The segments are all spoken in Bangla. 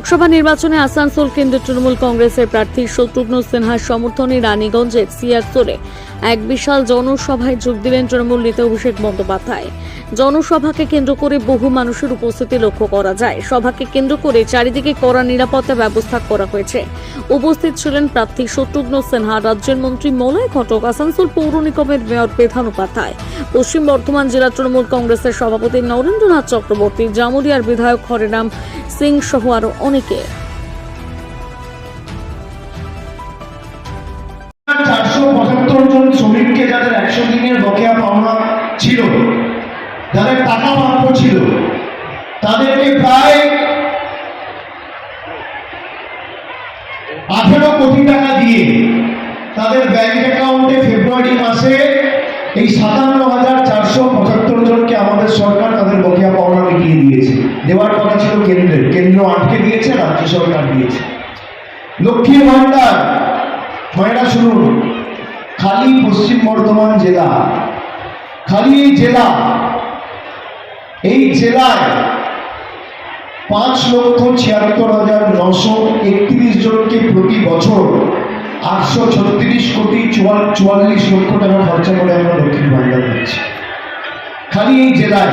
লোকসভা নির্বাচনে আসানসোল কেন্দ্রের তৃণমূল কংগ্রেসের প্রার্থী শত্রুঘ্ন সিনহার সমর্থনে রানীগঞ্জের সিয়ারসোলে এক বিশাল জনসভায় যোগ দিলেন তৃণমূল নেতা অভিষেক বন্দ্যোপাধ্যায়। জনসভাকে কেন্দ্র করে বহু মানুষের উপস্থিতি লক্ষ্য করা যায়। সভাকে কেন্দ্র করে চারিদিকে কড়া নিরাপত্তা ব্যবস্থা করা হয়েছে। উপস্থিত ছিলেন প্রার্থী শত্রুঘ্ন সিনহা, রাজ্যের মন্ত্রী মলয় ঘটক, আসানসোল পৌর নিগমের মেয়র প্রধান উপাধ্যায়, পশ্চিম বর্ধমান জেলা তৃণমূল কংগ্রেসের সভাপতি নরেন্দ্রনাথ চক্রবর্তী জামুরিয়ার বিধায়ক হরেরাম সিং সহ আরও অনেকে। চারশো পঁচাত্তর জন শ্রমিককে যাদের একশো দিনের বকেয়া পাওনা ছিল, যাদের টাকা প্রাপ্য ছিল, তাদেরকে প্রায় আঠেরো কোটি টাকা দিয়ে তাদের ব্যাংক অ্যাকাউন্টে ফেব্রুয়ারি মাসে এই সাতান্ন কেন্দ্রের কেন্দ্র আটকে দিয়েছে, রাজ্য সরকার দিয়েছে। লক্ষ্মীর ভান্ডার মায়েরা শুনুন খালি পশ্চিম বর্ধমান জেলা। খালি এই জেলা, এই জেলায় পাঁচ লক্ষ ছিয়াত্তর হাজার নশো একত্রিশ জনকে প্রতি বছর আটশো ছত্রিশ কোটি চুয়াল- চুয়াল্লিশ লক্ষ টাকা খরচা করে আমরা লক্ষ্মীর ভান্ডার দিচ্ছি। খালি এই জেলায়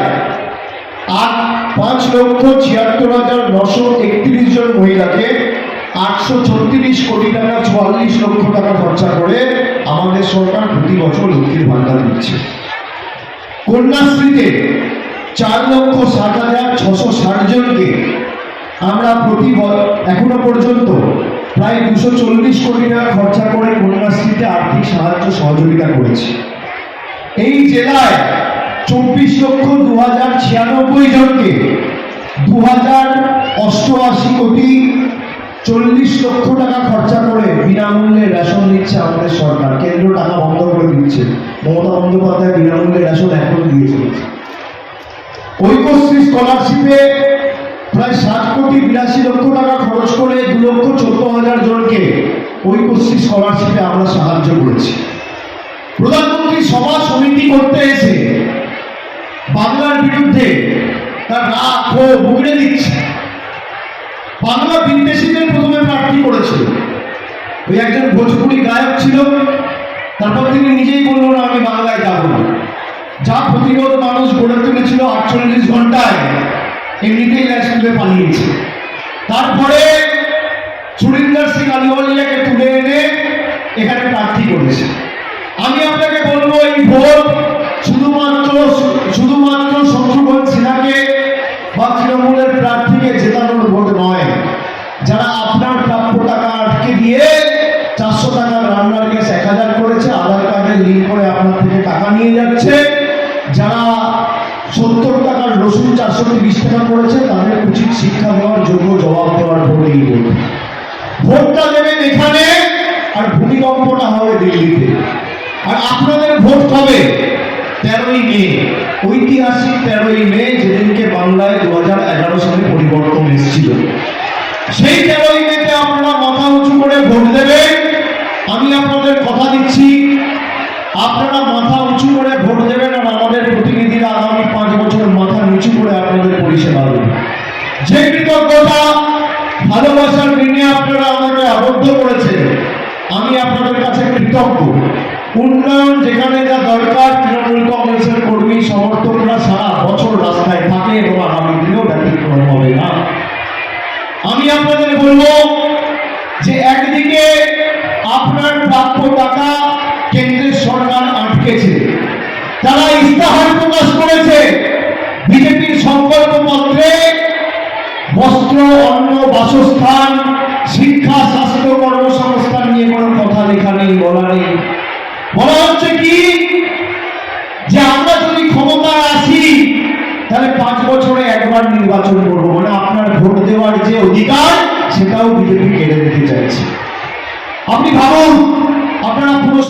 আট, পাঁচ লক্ষ ছিয়াত্তর হাজার নশো একত্রিশ জন মহিলাকে আটশো ছত্রিশ কোটি টাকা, চুয়াল্লিশ লক্ষ টাকা খরচা করে আমাদের সরকার প্রতি বছর লক্ষ্মীর ভান্ডার দিচ্ছে। কন্যাশ্রীতে চার লক্ষ ষাট হাজার ছশো ষাট জনকে আমরা প্রতি এখনও পর্যন্ত প্রায় দুশো চল্লিশ কোটি টাকা খরচা করে কন্যাশ্রীতে আর্থিক সাহায্য সহযোগিতা করেছি। এই জেলায় চব্বিশ লক্ষ দু হাজার ছিয়ানব্বই জনকে দু হাজার অষ্টআশি কোটি চল্লিশ লক্ষ টাকা খরচা করে বিনামূল্যে রেশন দিচ্ছে আমাদের সরকার। কেন্দ্র টাকা বন্ধ করে দিচ্ছে। মমতা বন্দ্যোপাধ্যায় বিনামূল্যে রেশন এখন দিয়ে চলেছে। ঐক্যশ্রী স্কলারশিপে প্রায় সাত কোটি বিরাশি লক্ষ টাকা খরচ করে দু লক্ষ চোদ্দ হাজার জনকে ঐক্যশ্রী স্কলারশিপে আমরা সাহায্য করেছি। প্রধানমন্ত্রী সভা সমিতি করতে এসে বাংলার বিরুদ্ধে তার রাগ ক্ষোভ উগড়ে দিচ্ছে। বাংলা বিদ্বেষীদের প্রথমে প্রার্থী করেছিল ওই একজন ভোজপুরি গায়ক ছিল, তারপর তিনি নিজেই বলল না আমি বাংলায় যাব যা প্রতিরোধ মানুষ গড়ে তুলেছিল আটচল্লিশ ঘন্টায়, এমনিতেই তুলে পালিয়েছে। তারপরে সুরিন্দর সিং আলিওয়ালিয়াকে নিয়ে যাচ্ছে, যারা সত্তর টাকার রসুন চারশো তিরিশ টাকা করেছে, তাদের উচিত শিক্ষা দেওয়ার যোগ্য জবাব দেওয়ার ভোট ভোটটা দেবেন এখানে, আর ভূমিকম্পটা হবে দিল্লিতে। আর আপনাদের ভোট কবে? তেরোই মে। ঐতিহাসিক তেরোই মে যেদিনকে বাংলায় দু হাজার এগারো সালে পরিবর্তন এসেছিল। সেই তেরোই মেতে আপনারা মাথা উঁচু করে ভোট দেবেন। আমি আপনাদের কথা দিচ্ছি আপনারা মাথা উঁচু করে ভোট দেবেন আর আমাদের প্রতিনিধিরা আগামী পাঁচ বছর মাথা নিচু করে আপনাদের পরিষেবা দেবেন যে কৃতজ্ঞতা, ভালোবাসার ঋণে আপনারা আমাকে আবদ্ধ করেছেন, আমি আপনাদের কাছে কৃতজ্ঞ। উন্নয়ন যেখানে যা দরকার, তৃণমূল কংগ্রেসের কর্মী, সমর্থকরা সারা বছর রাস্তায় থাকে এবং আগামী দিনেও ব্যতিক্রম হবে না। আমি আপনাদের বলব যে একদিকে আপনার প্রাপ্য টাকা কেন্দ্রের সরকার আটকেছে। তারা ইস্তাহার প্রকাশ করেছে, বিজেপির সংকল্প পত্রে বস্ত্র, অন্ন, বাসস্থান, শিক্ষা, স্বাস্থ্য, কর্মসংস্থান নিয়ে কোনো কথা লেখা নেই, বলা নেই। বলা হচ্ছে কি? যে আমরা যদি ক্ষমতায় আসি, তাহলে পাঁচ বছরে একবার নির্বাচন করব। মানে আপনার ভোট দেওয়ার যে অধিকার, সেটাও বিজেপি কেড়ে নিতে চাইছে। আপনি ভাবুন, আপনারা পুরো